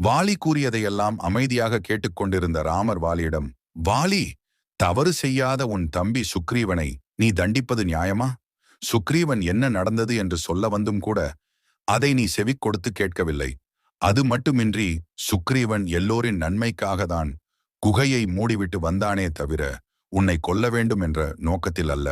வாலி கூறியதையெல்லாம் அமைதியாக கேட்டுக்கொண்டிருந்த ராமர் வாலியிடம் வாலி தவறு செய்யாத உன் தம்பி சுக்ரீவனை நீ தண்டிப்பது நியாயமா? சுக்ரீவன் என்ன நடந்தது என்று சொல்ல வந்தும் கூட அதை நீ செவிக் கொடுத்து கேட்கவில்லை. அது மட்டுமின்றி சுக்ரீவன் எல்லோரின் நன்மைக்காகத்தான் குகையை மூடிவிட்டு வந்தானே தவிர உன்னை கொல்ல வேண்டும் என்ற நோக்கத்தில் அல்ல.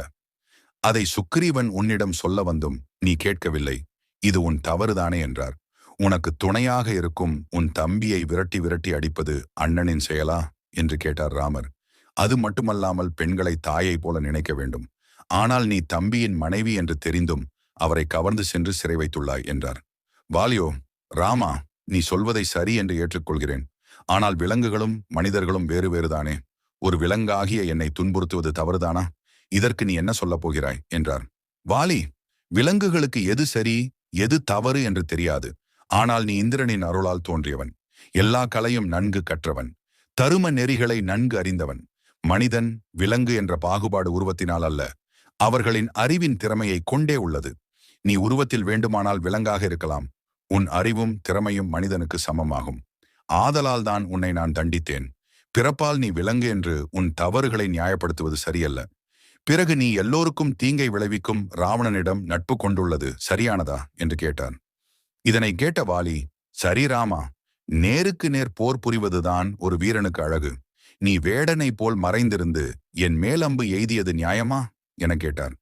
அதை சுக்ரீவன் உன்னிடம் சொல்ல வந்தும் நீ கேட்கவில்லை. இது உன் தவறுதானே என்றார். உனக்கு துணையாக இருக்கும் உன் தம்பியை விரட்டி விரட்டி அடிப்பது அண்ணனின் செயலா? என்று கேட்டார் ராமர். அது மட்டுமல்லாமல் பெண்களை தாயை போல நினைக்க வேண்டும். ஆனால் நீ தம்பியின் மனைவி என்று தெரிந்தும் அவரை கவர்ந்து சென்று சிறை வைத்துள்ளாய் என்றார். வாலியோ ராமா நீ சொல்வதை சரி என்று ஏற்றுக்கொள்கிறேன். ஆனால் விலங்குகளும் மனிதர்களும் வேறு வேறுதானே? ஒரு விலங்காகிய என்னை துன்புறுத்துவது தவறுதானா? இதற்கு நீ என்ன சொல்லப் போகிறாய்? என்றார். வாலி விலங்குகளுக்கு எது சரி எது தவறு என்று தெரியாது. ஆனால் நீ இந்திரனின் அருளால் தோன்றியவன். எல்லா கலையும் நன்கு கற்றவன். தரும நெறிகளை நன்கு அறிந்தவன். மனிதன் விலங்கு என்ற பாகுபாடு உருவத்தினால் அல்ல. அவர்களின் அறிவின் திறமையை கொண்டே உள்ளது. நீ உருவத்தில் வேண்டுமானால் விலங்காக இருக்கலாம். உன் அறிவும் திறமையும் மனிதனுக்கு சமமாகும். ஆதலால் தான் உன்னை நான் தண்டித்தேன். பிறப்பால் நீ விலங்கு என்று உன் தவறுகளை நியாயப்படுத்துவது சரியல்ல. பிறகு நீ எல்லோருக்கும் தீங்கை விளைவிக்கும் ராவணனிடம் நட்பு கொண்டுள்ளது சரியானதா? என்று கேட்டான். இதனை கேட்ட வாலி சரி ராமா நேருக்கு நேர் போர் புரிவதுதான் ஒரு வீரனுக்கு அழகு. நீ வேடனை போல் மறைந்திருந்து என் மேலம்பு எய்தியது நியாயமா? என கேட்டார்.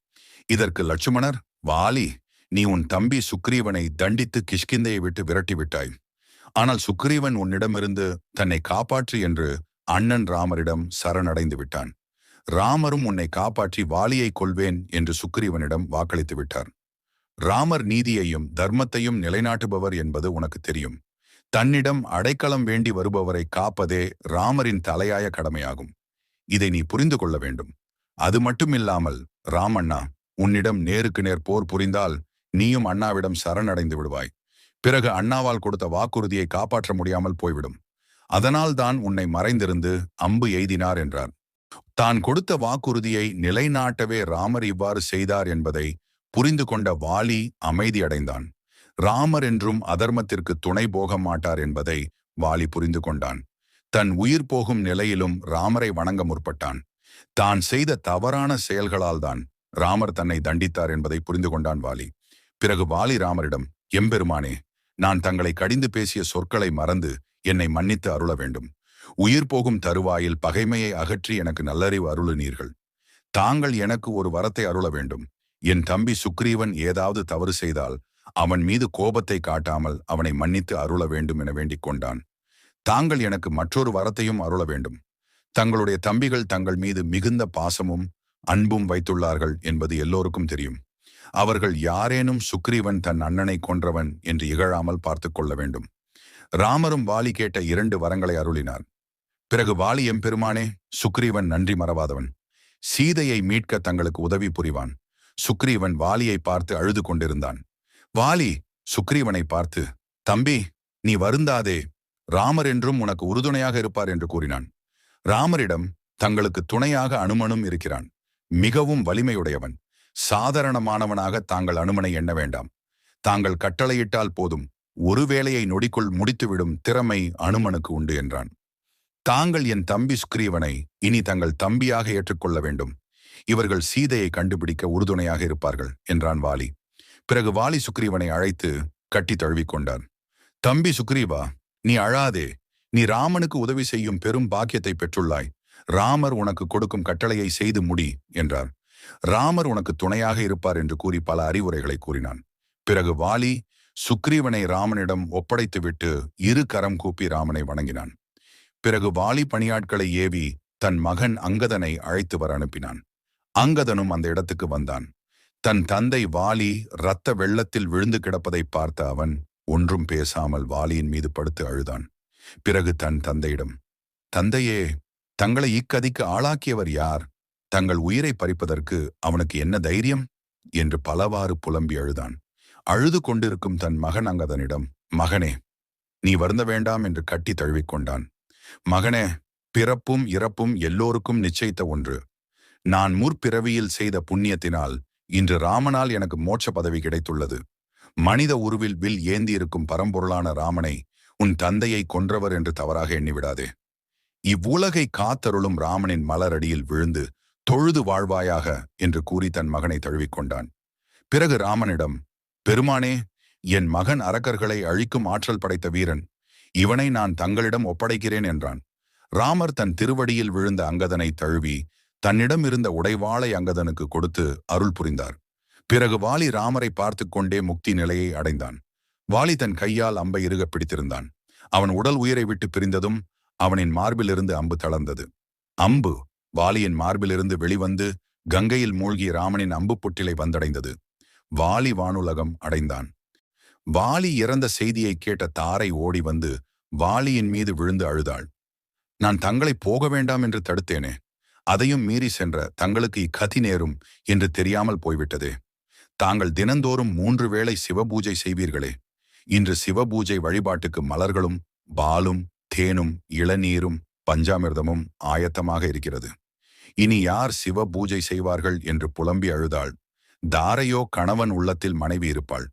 இதற்கு லட்சுமணர் வாலி நீ உன் தம்பி சுக்ரீவனை தண்டித்து கிஷ்கிந்தையை விட்டு விரட்டி விட்டாய். ஆனால் சுக்ரீவன் உன்னிடமிருந்து தன்னை காப்பாற்று என்று அண்ணன் ராமரிடம் சரணடைந்து விட்டான். ராமரும் உன்னை காப்பாற்றி வாலியை கொள்வேன் என்று சுக்ரீவனிடம் வாக்களித்து விட்டார். ராமர் நீதியையும் தர்மத்தையும் நிலைநாட்டுபவர் என்பது உனக்கு தெரியும். தன்னிடம் அடைக்கலம் வேண்டி வருபவரை காப்பதே ராமரின் தலையாய கடமையாகும். இதை நீ புரிந்து கொள்ள வேண்டும். அது மட்டுமில்லாமல் ராமண்ணா உன்னிடம் நேருக்கு நேர் போர் புரிந்தால் நீயும் அண்ணாவிடம் சரணடைந்து விடுவாய். பிறகு அண்ணாவால் கொடுத்த வாக்குறுதியை காப்பாற்ற முடியாமல் போய்விடும். அதனால் தான் உன்னை மறைந்திருந்து அம்பு எய்தினார் என்றார். தான் கொடுத்த வாக்குறுதியை நிலைநாட்டவே ராமர் இவ்வாறு செய்தார் என்பதை புரிந்து கொண்ட வாலி அமைதியடைந்தான். ராமர் என்றும் அதர்மத்திற்கு துணை போக மாட்டார் என்பதை வாலி புரிந்து கொண்டான். தன் உயிர் போகும் நிலையிலும் ராமரை வணங்க முற்பட்டான். தான் செய்த தவறான செயல்களால் தான் ராமர் தன்னை தண்டித்தார் என்பதை புரிந்து கொண்டான் வாலி பிறகு வாலி ராமரிடம் எம்பெருமானே நான் தங்களை கடிந்து பேசிய சொற்களை மறந்து என்னை மன்னித்து அருள வேண்டும். உயிர் போகும் தருவாயில் பகைமையை அகற்றி எனக்கு நல்லறிவு அருளுனீர்கள். தாங்கள் எனக்கு ஒரு வரத்தை அருள வேண்டும். என் தம்பி சுக்ரீவன் ஏதாவது தவறு செய்தால் அவன் மீது கோபத்தை காட்டாமல் அவனை மன்னித்து அருள வேண்டும் என வேண்டிக் கொண்டான். தாங்கள் எனக்கு மற்றொரு வரத்தையும் அருள வேண்டும். தங்களுடைய தம்பிகள் தங்கள் மீது மிகுந்த பாசமும் அன்பும் வைத்துள்ளார்கள் என்பது எல்லோருக்கும் தெரியும். அவர்கள் யாரேனும் சுக்ரீவன் தன் அண்ணனை கொன்றவன் என்று இகழாமல் பார்த்து கொள்ள வேண்டும். ராமரும் வாலி கேட்ட இரண்டு வரங்களை அருளினார். பிறகு வாலி எம்பெருமானே சுக்ரீவன் நன்றி மறவாதவன். சீதையை மீட்க தங்களுக்கு உதவி புரிவான். சுக்ரீவன் வாலியை பார்த்து அழுது கொண்டிருந்தான் வாலி சுக்ரீவனை பார்த்து தம்பி நீ வருந்தாதே. ராமர் என்றும் உனக்கு உறுதுணையாக இருப்பார் என்று கூறினான். ராமரிடம் தங்களுக்கு துணையாக அனுமனும் இருக்கிறான். மிகவும் வலிமையுடையவன். சாதாரணமானவனாக தாங்கள் அனுமனை எண்ண வேண்டாம். தாங்கள் கட்டளையிட்டால் போதும். ஒரு வேளையை நொடிக்குள் முடித்துவிடும் திறமை அனுமனுக்கு உண்டு என்றான். தாங்கள் என் தம்பி சுக்ரீவனை இனி தங்கள் தம்பியாக ஏற்றுக்கொள்ள வேண்டும். இவர்கள் சீதையை கண்டுபிடிக்க உறுதுணையாக இருப்பார்கள் என்றான் வாலி. பிறகு வாலி சுக்ரீவனை அழைத்து கட்டி தழுவிக்கொண்டான் தம்பி சுக்ரீவா நீ அழாதே. நீ ராமனுக்கு உதவி செய்யும் பெரும் பாக்கியத்தை பெற்றுள்ளாய். ராமர் உனக்கு கொடுக்கும் கட்டளையை செய்து முடி என்றார். ராமர் உனக்கு துணையாக இருப்பார் என்று கூறி பல அறிவுரைகளை கூறினான். பிறகு வாலி சுக்ரீவனை ராமனிடம் ஒப்படைத்துவிட்டு இரு கரம் கூப்பி ராமனை வணங்கினான். பிறகு வாலி பணியாட்களை ஏவி தன் மகன் அங்கதனை அழைத்து வர அனுப்பினான். அங்கதனும் அந்த இடத்துக்கு வந்தான். தன் தந்தை வாலி இரத்த வெள்ளத்தில் விழுந்து கிடப்பதை பார்த்த அவன் ஒன்றும் பேசாமல் வாலியின் மீது படுத்து அழுதான். பிறகு தன் தந்தையிடம் தந்தையே தங்களை இக்கதிக்கு ஆளாக்கியவர் யார்? தங்கள் உயிரை பறிப்பதற்கு அவனுக்கு என்ன தைரியம்? என்று பலவாறு புலம்பி அழுதான். அழுது கொண்டிருக்கும் தன் மகன் அங்கதனிடம் மகனே நீ வருந்த வேண்டாம் என்று கட்டி தழுவிக்கொண்டான் மகனே பிறப்பும் இறப்பும் எல்லோருக்கும் நிச்சயித்த ஒன்று. நான் முற்பிறவியில் செய்த புண்ணியத்தினால் இன்று ராமனால் எனக்கு மோட்ச பதவி கிடைத்துள்ளது. மனித உருவில் வில் ஏந்தியிருக்கும் பரம்பொருளான ராமனை உன் தந்தையை கொன்றவர் என்று தவறாக எண்ணிவிடாதே. இவ்வுலகை காத்தருளும் ராமனின் மலரடியில் விழுந்து தொழுது வாழ்வாயாக என்று கூறி தன் மகனை தழுவிக்கொண்டான். பிறகு ராமனிடம் பெருமானே என் மகன் அரக்கர்களை அழிக்கும் ஆற்றல் படைத்த வீரன் இவனை நான் தங்களிடம் ஒப்படைக்கிறேன் என்றான். ராமர் தன் திருவடியில் விழுந்த அங்கதனை தழுவி தன்னிடம் இருந்த உடைவாளை அங்கதனுக்கு கொடுத்து அருள் புரிந்தார். பிறகு வாலி ராமரை பார்த்து கொண்டே முக்தி நிலையை அடைந்தான். வாலி தன் கையால் அம்பை இறுக பிடித்திருந்தான். அவன் உடல் உயிரை விட்டு பிரிந்ததும் அவனின் மார்பிலிருந்து அம்பு தளர்ந்தது. அம்பு வாலியின் மார்பிலிருந்து வெளிவந்து கங்கையில் மூழ்கி ராமனின் அம்பு புட்டிலை வந்தடைந்தது. வாலி வானுலகம் அடைந்தான். வாலி இறந்த செய்தியை கேட்ட தாரை ஓடி வந்து வாலியின் மீது விழுந்து அழுதாள். நான் தங்களை போக வேண்டாம் என்று தடுத்தேனே. அதையும் மீறி சென்ற தங்களுக்கு இக்கதி நேரும் என்று தெரியாமல் போய்விட்டதே. தாங்கள் தினந்தோறும் மூன்று வேளை சிவபூஜை செய்வீர்களே. இன்று சிவபூஜை வழிபாட்டுக்கு மலர்களும் பாலும் தேனும் இளநீரும் பஞ்சாமிர்தமும் ஆயத்தமாக இருக்கிறது. இனி யார் சிவ பூஜை செய்வார்கள் என்று புலம்பி அழுதாள். தாரையோ கணவன் உள்ளத்தில் மனைவி இருப்பாள்.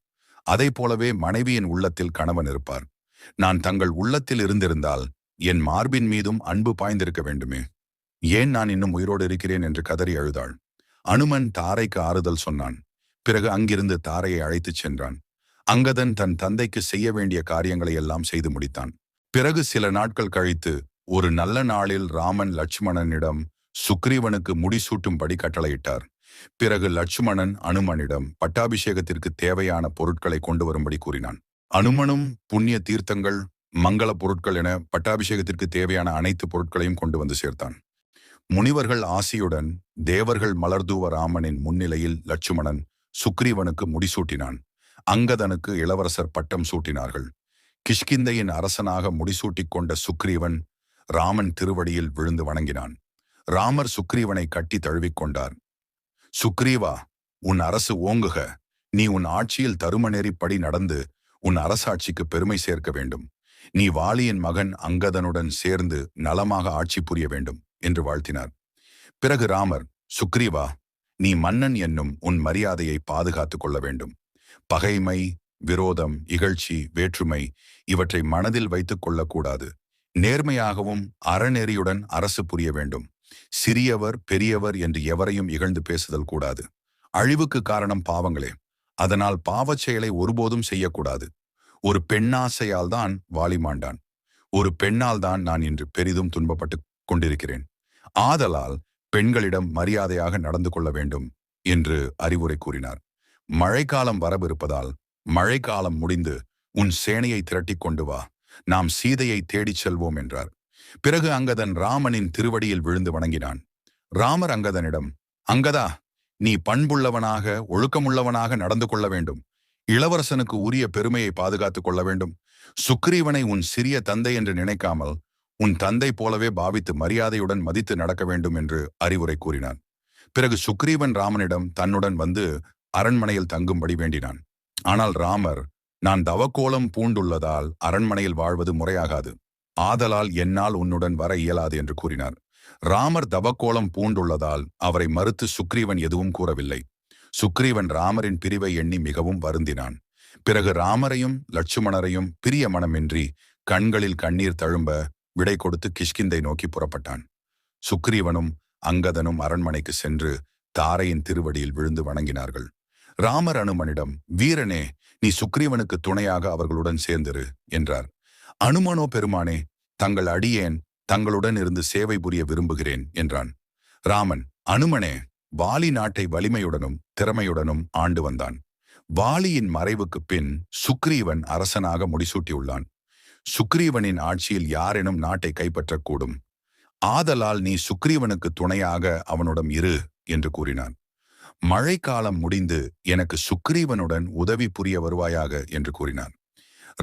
அதை போலவே மனைவியின் உள்ளத்தில் கணவன் இருப்பார். நான் தங்கள் உள்ளத்தில் இருந்திருந்தால் என் மார்பின் மீதும் அன்பு பாய்ந்திருக்க வேண்டுமே. ஏன் நான் இன்னும் உயிரோடு இருக்கிறேன் என்று கதறி அழுதாள். அனுமன் தாரைக்கு ஆறுதல் சொன்னான். பிறகு அங்கிருந்து தாரையை அழைத்துச் சென்றான். அங்கதன் தன் தந்தைக்கு செய்ய வேண்டிய காரியங்களை எல்லாம் செய்து முடித்தான். பிறகு சில நாட்கள் கழித்து ஒரு நல்ல நாளில் ராமன் லட்சுமணனிடம் சுக்ரீவனுக்கு முடிசூட்டும்படி கட்டளையிட்டார். பிறகு லட்சுமணன் அனுமனிடம் பட்டாபிஷேகத்திற்கு தேவையான பொருட்களை கொண்டு வரும்படி கூறினான். அனுமனும் புண்ணிய தீர்த்தங்கள் மங்கள பொருட்கள் என பட்டாபிஷேகத்திற்கு தேவையான அனைத்து பொருட்களையும் கொண்டு வந்து சேர்த்தான். முனிவர்கள் ஆசியுடன் தேவர்கள் மலர்தூவ ராமனின் முன்னிலையில் லட்சுமணன் சுக்ரீவனுக்கு முடிசூட்டினான். அங்கதனுக்கு இளவரசர் பட்டம் சூட்டினார்கள். கிஷ்கிந்தையின் அரசனாக முடிசூட்டிக் கொண்ட சுக்ரீவன் ராமன் திருவடியில் விழுந்து வணங்கினான். ராமர் சுக்ரீவனை கட்டி தழுவிக்கொண்டார் சுக்ரீவா உன் அரசு ஓங்குக. நீ உன் ஆட்சியில் தருமநெறிப்படி நடந்து உன் அரசாட்சிக்கு பெருமை சேர்க்க வேண்டும். நீ வாலியின் மகன் அங்கதனுடன் சேர்ந்து நலமாக ஆட்சி புரிய வேண்டும். என்று வாழ்த்தினார். பிறகு ராமர் சுக்ரீவா நீ மன்னன் என்னும் உன் மரியாதையை பாதுகாத்துக் கொள்ள வேண்டும். பகைமை விரோதம் இகழ்ச்சி வேற்றுமை இவற்றை மனதில் வைத்துக் கொள்ளக்கூடாது. நேர்மையாகவும் அறநெறியுடன் அரசு புரிய வேண்டும். சிறியவர் பெரியவர் என்று எவரையும் இகழ்ந்து பேசுதல் கூடாது. அழிவுக்கு காரணம் பாவங்களே அதனால் பாவச் செயலை ஒருபோதும் செய்யக்கூடாது. ஒரு பெண்ணாசையால் தான் வாலிமாண்டான். ஒரு பெண்ணால் தான் நான் இன்று பெரிதும் துன்பப்பட்டு கொண்டிருக்கிறேன். ஆதலால் பெண்களிடம் மரியாதையாக நடந்து கொள்ள வேண்டும் என்று அறிவுரை கூறினார். மழைக்காலம் வரவிருப்பதால் மழைக்காலம் முடிந்து உன் சேனையை திரட்டிக் கொண்டு வா நாம் சீதையை தேடிச் செல்வோம் என்றார். பிறகு அங்கதன் ராமனின் திருவடியில் விழுந்து வணங்கினான். ராமர் அங்கதனிடம் அங்கதா நீ பண்புள்ளவனாக ஒழுக்கமுள்ளவனாக நடந்து கொள்ள வேண்டும். இளவரசனுக்கு உரிய பெருமையை பாதுகாத்துக் கொள்ள வேண்டும். சுக்ரீவனை உன் சிறிய தந்தை என்று நினைக்காமல் உன் தந்தை போலவே பாவித்து மரியாதையுடன் மதித்து நடக்க வேண்டும் என்று அறிவுரை கூறினான். பிறகு சுக்ரீவன் ராமனிடம் தன்னுடன் வந்து அரண்மனையில் தங்கும்படி வேண்டினான். ஆனால் ராமர் நான் தவக்கோலம் பூண்டுள்ளதால் அரண்மனையில் வாழ்வது முறையாகாது. ஆதலால் என்னால் உன்னுடன் வர இயலாது என்று கூறினார். ராமர் தவக்கோலம் பூண்டுள்ளதால் அவரை மறுத்து சுக்ரீவன் எதுவும் கூறவில்லை. சுக்ரீவன் ராமரின் பிரிவை எண்ணி மிகவும் வருந்தினான். பிறகு ராமரையும் லட்சுமணரையும் பிரிய மனமின்றி கண்களில் கண்ணீர் தழும்ப விடை கொடுத்து கிஷ்கிந்தை நோக்கி புறப்பட்டான். சுக்ரீவனும் அங்கதனும் அரண்மனைக்கு சென்று தாரையின் திருவடியில் விழுந்து வணங்கினார்கள். ராமர் அனுமனிடம் வீரனே நீ சுக்ரீவனுக்கு துணையாக அவர்களுடன் சேர்ந்திரு என்றார். அனுமனோ பெருமானே தங்கள் அடியேன் தங்களுடன் இருந்து சேவை புரிய விரும்புகிறேன் என்றான். ராமன் அனுமனே வாலி நாட்டை வலிமையுடனும் திறமையுடனும் ஆண்டு வந்தான். வாலியின் மறைவுக்குப் பின் சுக்ரீவன் அரசனாக முடிசூட்டியுள்ளான். சுக்ரீவனின் ஆட்சியில் யாரெனும் நாட்டை கைப்பற்றக்கூடும். ஆதலால் நீ சுக்ரீவனுக்கு துணையாக அவனுடன் இரு என்று கூறினான். மழைக்காலம் முடிந்து எனக்கு சுக்ரீவனுடன் உதவி புரிய வருவாயாக என்று கூறினான்.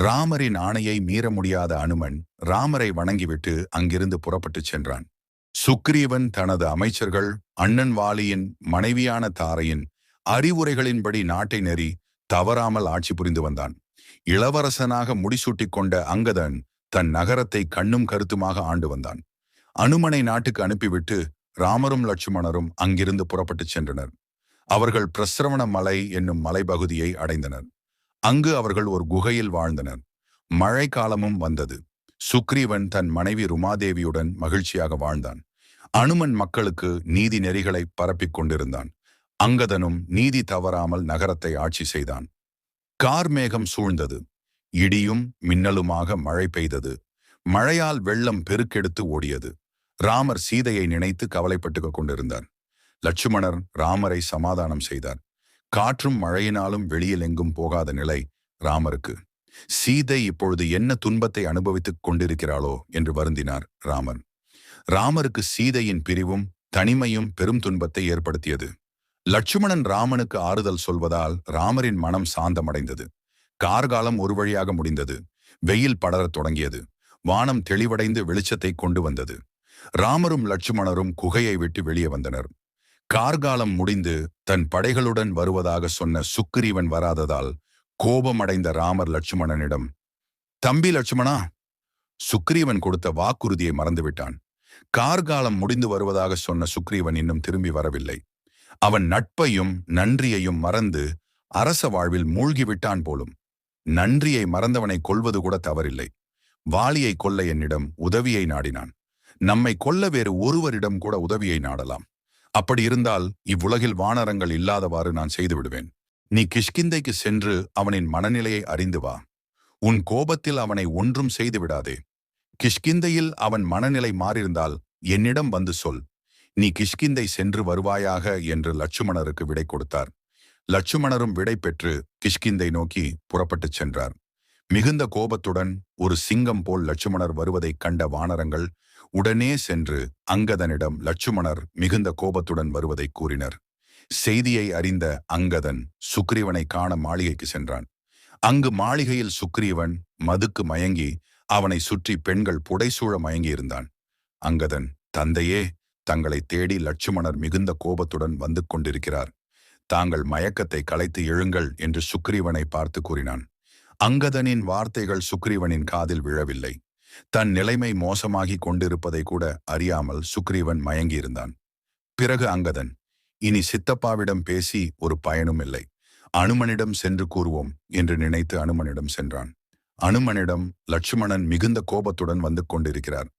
ராமரின் ஆணையை மீற முடியாத அனுமன் ராமரை வணங்கிவிட்டு அங்கிருந்து புறப்பட்டுச் சென்றான். சுக்ரீவன் தனது அமைச்சர்கள் அண்ணன் வாலியின் மனைவியான தாரையின் அறிவுரைகளின்படி நாட்டை நெறி தவறாமல் ஆட்சி புரிந்து வந்தான். இளவரசனாக முடிசூட்டிக் கொண்ட அங்கதன் தன் நகரத்தை கண்ணும் கருத்துமாக ஆண்டு வந்தான். அனுமனை நாட்டுக்கு அனுப்பிவிட்டு ராமரும் லட்சுமணரும் அங்கிருந்து புறப்பட்டுச் சென்றனர். அவர்கள் பிரசிரவண மலை என்னும் மலைப்பகுதியை அடைந்தனர். அங்கு அவர்கள் ஒரு குகையில் வாழ்ந்தனர். மழைக்காலமும் வந்தது. சுக்ரீவன் தன் மனைவி ருமாதேவியுடன் மகிழ்ச்சியாக வாழ்ந்தான். அனுமன் மக்களுக்கு நீதி நெறிகளை பரப்பிக் கொண்டிருந்தான். அங்கதனும் நீதி தவறாமல் நகரத்தை ஆட்சி செய்தான். கார்மேகம் சூழ்ந்தது. இடியும் மின்னலுமாக மழை பெய்தது. மழையால் வெள்ளம் பெருக்கெடுத்து ஓடியது. ராமர் சீதையை நினைத்து கவலைப்பட்டுக் கொண்டிருந்தார். லட்சுமணர் ராமரை சமாதானம் செய்தார். காற்றும் மழையினாலும் வெளியில் எங்கும் போகாத நிலை ராமருக்கு. சீதை இப்பொழுது என்ன துன்பத்தை அனுபவித்துக் கொண்டிருக்கிறாளோ என்று வருந்தினார் ராமன் ராமருக்கு சீதையின் பிரிவும் தனிமையும் பெரும் துன்பத்தை ஏற்படுத்தியது. லட்சுமணன் ராமனுக்கு ஆறுதல் சொல்வதால் ராமரின் மனம் சாந்தமடைந்தது. கார்காலம் ஒரு வழியாக முடிந்தது. வெயில் படரத் தொடங்கியது. வானம் தெளிவடைந்து வெளிச்சத்தை கொண்டு வந்தது. ராமரும் லட்சுமணரும் குகையை விட்டு வெளியே வந்தனர். கார்காலம் முடிந்து தன் படைகளுடன் வருவதாக சொன்ன சுக்கிரீவன் வராததால் கோபமடைந்த ராமர் லட்சுமணனிடம் தம்பி லட்சுமணா! சுக்ரீவன் கொடுத்த வாக்குறுதியை மறந்துவிட்டான். கார்காலம் முடிந்து வருவதாக சொன்ன சுக்ரீவன் இன்னும் திரும்பி வரவில்லை. அவன் நட்பையும் நன்றியையும் மறந்து அரச வாழ்வில் மூழ்கிவிட்டான் போலும். நன்றியை மறந்தவனை கொல்வது கூட தவறில்லை. வாளியை கொல்ல என்னிடம் உதவியை நாடினான். நம்மை கொல்ல வேறு ஒருவரிடம் கூட உதவியை நாடலாம். அப்படி இருந்தால் இவ்வுலகில் வானரங்கள் இல்லாதவாறு நான் செய்துவிடுவேன் நீ கிஷ்கிந்தைக்கு சென்று அவனின் மனநிலையை அறிந்து வா. உன் கோபத்தில் அவனை ஒன்றும் செய்து விடாதே. கிஷ்கிந்தையில் அவன் மனநிலை மாறியிருந்தால் என்னிடம் வந்து சொல். நீ கிஷ்கிந்தை சென்று வருவாயாக என்று லட்சுமணருக்கு விடை கொடுத்தார். லட்சுமணரும் விடை பெற்று கிஷ்கிந்தை நோக்கி புறப்பட்டுச் சென்றார். மிகுந்த கோபத்துடன் ஒரு சிங்கம் போல் லட்சுமணர் வருவதைக் கண்ட வானரங்கள் உடனே சென்று அங்கதனிடம் லட்சுமணர் மிகுந்த கோபத்துடன் வருவதை கூறினர். செய்தியை அறிந்த அங்கதன் சுக்ரீவனை காண மாளிகைக்கு சென்றான். அங்கு மாளிகையில் சுக்ரீவன் மதுக்கு மயங்கி அவனை சுற்றி பெண்கள் புடைசூழ மயங்கியிருந்தான். அங்கதன் தந்தையே தங்களை தேடி லட்சுமணர் மிகுந்த கோபத்துடன் வந்து கொண்டிருக்கிறார். தாங்கள் மயக்கத்தை கலைத்து எழுங்கள் என்று சுக்ரீவனை பார்த்து கூறினான். அங்கதனின் வார்த்தைகள் சுக்ரீவனின் காதில் விழவில்லை. தன் நிலைமை மோசமாகி கொண்டிருப்பதை கூட அறியாமல் சுக்ரீவன் மயங்கியிருந்தான். பிறகு அங்கதன் இனி சித்தப்பாவிடம் பேசி ஒரு பயனும் இல்லை. அனுமனிடம் சென்று கூறுவோம் என்று நினைத்து அனுமனிடம் சென்றான். அனுமனிடம் லட்சுமணன் மிகுந்த கோபத்துடன் வந்து கொண்டிருக்கிறார்.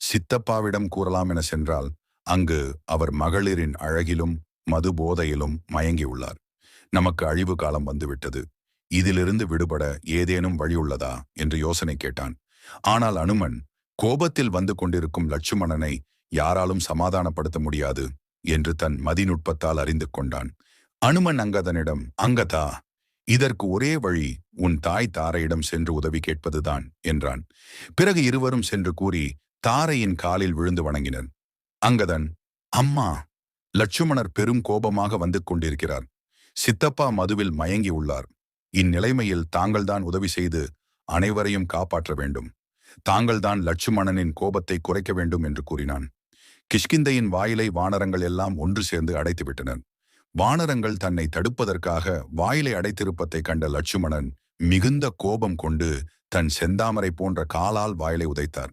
சித்தப்பாவிடம் கூறலாம் என சென்றால் அங்கு அவர் மகளிரின் அழகிலும் மது போதையிலும் மயங்கியுள்ளார். நமக்கு அழிவு காலம் வந்துவிட்டது. இதிலிருந்து விடுபட ஏதேனும் வழியுள்ளதா என்று யோசனை கேட்டான். ஆனால் அனுமன் கோபத்தில் வந்து கொண்டிருக்கும் லட்சுமணனை யாராலும் சமாதானப்படுத்த முடியாது என்று தன் மதிநுட்பத்தால் அறிந்து கொண்டான். அனுமன் அங்கதனிடம் அங்கதா இதற்கு ஒரே வழி உன் தாய் தாரையிடம் சென்று உதவி கேட்பதுதான் என்றான். பிறகு இருவரும் சென்று கூறி தாரையின் காலில் விழுந்து வணங்கினர். அங்கதன் அம்மா! லட்சுமணர் பெரும் கோபமாக வந்து கொண்டிருக்கிறார். சித்தப்பா மதுவில் மயங்கி உள்ளார். இந்நிலைமையில் தாங்கள்தான் உதவி செய்து அனைவரையும் காப்பாற்ற வேண்டும். தாங்கள்தான் லட்சுமணனின் கோபத்தை குறைக்க வேண்டும் என்று கூறினான். கிஷ்கிந்தையின் வாயிலை வானரங்கள் எல்லாம் ஒன்று சேர்ந்து அடைத்துவிட்டனர் வானரங்கள் தன்னை தடுப்பதற்காக வாயிலை அடைத்திருப்பதை கண்ட லட்சுமணன் மிகுந்த கோபம் கொண்டு தன் செந்தாமரை போன்ற காலால் வாயிலை உதைத்தார்.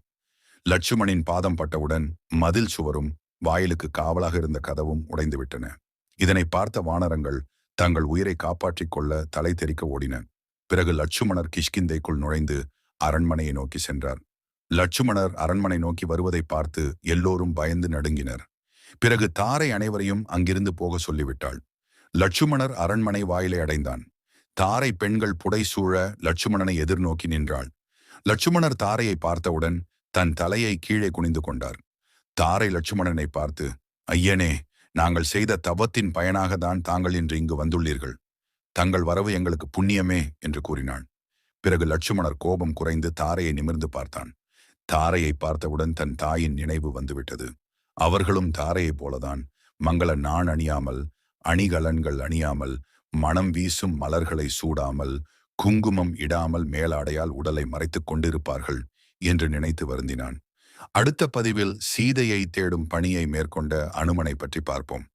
லட்சுமணின் பாதம் பட்டவுடன் மதில் சுவரும் வாயிலுக்கு காவலாக இருந்த கதவும் உடைந்துவிட்டன. இதனை பார்த்த வானரங்கள் தங்கள் உயிரை காப்பாற்றிக் கொள்ள தலை தெரிக்க ஓடின. பிறகு லட்சுமணர் கிஷ்கிந்தைக்குள் நுழைந்து அரண்மனையை நோக்கி சென்றார். லட்சுமணர் அரண்மனை நோக்கி வருவதை பார்த்து எல்லோரும் பயந்து நடுங்கினர். பிறகு தாரை அனைவரையும் அங்கிருந்து போக சொல்லிவிட்டாள். லட்சுமணர் அரண்மனை வாயிலை அடைந்தான். தாரை பெண்கள் புடை சூழ லட்சுமணனை எதிர்நோக்கி நின்றாள். லட்சுமணர் தாரையை பார்த்தவுடன் தன் தலையை கீழே குனிந்து கொண்டார். தாரை லட்சுமணனை பார்த்து ஐயனே நாங்கள் செய்த தவத்தின் பயனாக தான் தாங்கள் இன்று இங்கு வந்துள்ளீர்கள். தங்கள் வரவு எங்களுக்கு புண்ணியமே என்று கூறினான் பிறகு லட்சுமணர் கோபம் குறைந்து தாரையை நிமிர்ந்து பார்த்தான். தாரையை பார்த்தவுடன் தன் தாயின் நினைவு வந்துவிட்டது. அவர்களும் தாரையைப் போலதான் மங்கள நான் அணியாமல் அணிகலன்கள் அணியாமல் மனம் வீசும் மலர்களை சூடாமல் குங்குமம் இடாமல் மேலாடையால் உடலை மறைத்துக் கொண்டிருப்பார்கள். என்று நினைத்து வருந்தினான். அடுத்த பதிவில் சீதையை தேடும் பணியை மேற்கொண்ட அனுமனை பற்றி பார்ப்போம்.